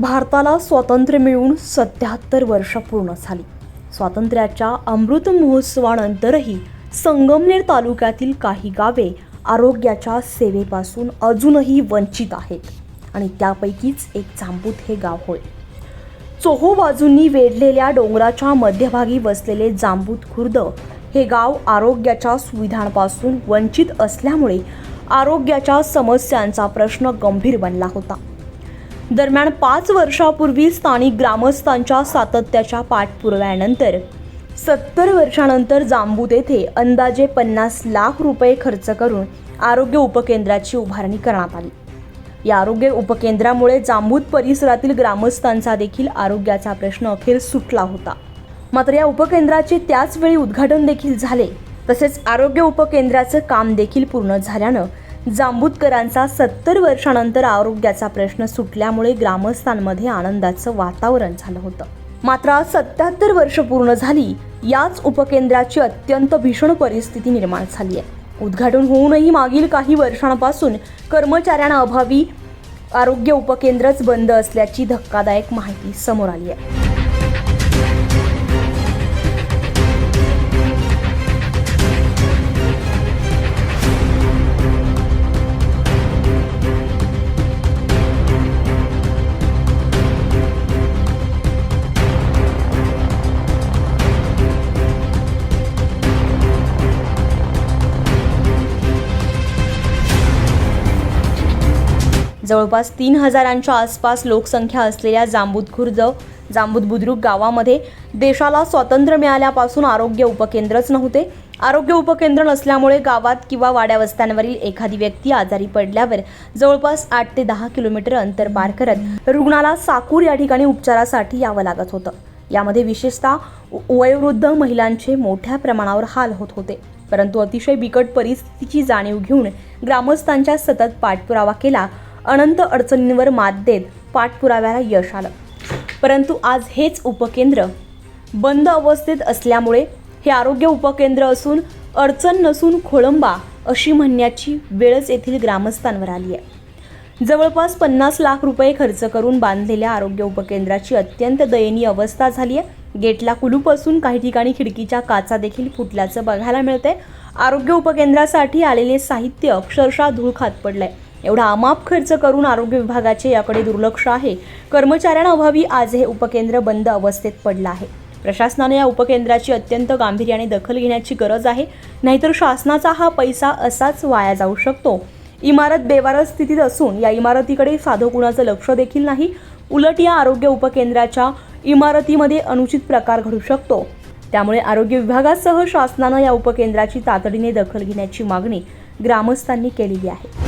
भारताला स्वातंत्र्य मिळून सत्याहत्तर वर्ष पूर्ण झाली. स्वातंत्र्याच्या अमृत महोत्सवानंतरही संगमनेर तालुक्यातील काही गावे आरोग्याच्या सेवेपासून अजूनही वंचित आहेत आणि त्यापैकीच एक जांबूत हे गाव होय. चोहो बाजूंनी वेढलेल्या डोंगराच्या मध्यभागी वसलेले जांबूत खुर्द हे गाव आरोग्याच्या सुविधांपासून वंचित असल्यामुळे आरोग्याच्या समस्यांचा प्रश्न गंभीर बनला होता. दरम्यान पाच वर्षापूर्वी स्थानिक ग्रामस्थांच्या सातत्याच्या पाठपुराव्यानंतर सत्तर वर्षानंतर जांबूत येथे अंदाजे पन्नास लाख रुपये खर्च करून आरोग्य उपकेंद्राची उभारणी करण्यात आली. या आरोग्य उपकेंद्रामुळे जांबूत परिसरातील ग्रामस्थांचा देखील आरोग्याचा प्रश्न अखेर सुटला होता. मात्र या उपकेंद्राचे त्याच वेळी उद्घाटन देखील झाले. तसेच आरोग्य उपकेंद्राचं काम देखील पूर्ण झाल्यानं जांबूतकरांचा सत्तर वर्षानंतर आरोग्याचा प्रश्न सुटल्यामुळे ग्रामस्थांमध्ये आनंदाचं वातावरण झालं होतं. मात्र आज सत्याहत्तर वर्ष पूर्ण झाली याच उपकेंद्राची अत्यंत भीषण परिस्थिती निर्माण झाली आहे. उद्घाटन होऊनही मागील काही वर्षांपासून कर्मचाऱ्यांना अभावी आरोग्य उपकेंद्रच बंद असल्याची धक्कादायक माहिती समोर आली आहे. जवळपास तीन हजारांच्या आसपास लोकसंख्या असलेल्या जांबूत खुर्द जांबूत बुद्रुक गावामध्ये देशाला स्वातंत्र्य मिळाल्यापासून आरोग्य उपकेंद्रच नव्हते. आरोग्य उपकेंद्र नसल्यामुळे गावात किंवा वाड्यावस्त्यांवरील एखादी व्यक्ती आजारी पडल्यावर जवळपास आठ ते दहा किलोमीटर अंतर पार करत रुग्णाला साकूर या ठिकाणी उपचारासाठी यावं लागत होतं. यामध्ये विशेषतः वयोवृद्ध महिलांचे मोठ्या प्रमाणावर हाल होत होते. परंतु अतिशय बिकट परिस्थितीची जाणीव घेऊन ग्रामस्थांच्या सतत पाठपुरावा केला अनंत अडचणींवर मात देत पाठपुराव्याला यश आलं. परंतु आज हेच उपकेंद्र बंद अवस्थेत असल्यामुळे हे आरोग्य उपकेंद्र असून अडचण नसून खोळंबा अशी म्हणण्याची वेळच येथील ग्रामस्थांवर आली आहे. जवळपास पन्नास लाख रुपये खर्च करून बांधलेल्या आरोग्य उपकेंद्राची अत्यंत दयनीय अवस्था झाली आहे. गेटला कुलूप असून काही ठिकाणी खिडकीच्या काचा देखील फुटल्याचं बघायला मिळतंय. आरोग्य उपकेंद्रासाठी आलेले साहित्य अक्षरशः धूळ खात आहे एवढा अमाप खर्च करून आरोग्य विभागाचे याकडे दुर्लक्ष आहे. कर्मचाऱ्यांअभावी आज हे उपकेंद्र बंद अवस्थेत पडलं आहे. प्रशासनाने या उपकेंद्राची अत्यंत गांभीर्याने दखल घेण्याची गरज आहे. नाहीतर शासनाचा हा पैसा असाच वाया जाऊ शकतो. इमारत बेवारस स्थितीत असून या इमारतीकडे साधं कुणाचं लक्ष देखील नाही. उलट या आरोग्य उपकेंद्राच्या इमारतीमध्ये अनुचित प्रकार घडू शकतो. त्यामुळे आरोग्य विभागासह शासनानं या उपकेंद्राची तातडीने दखल घेण्याची मागणी ग्रामस्थांनी केलेली आहे.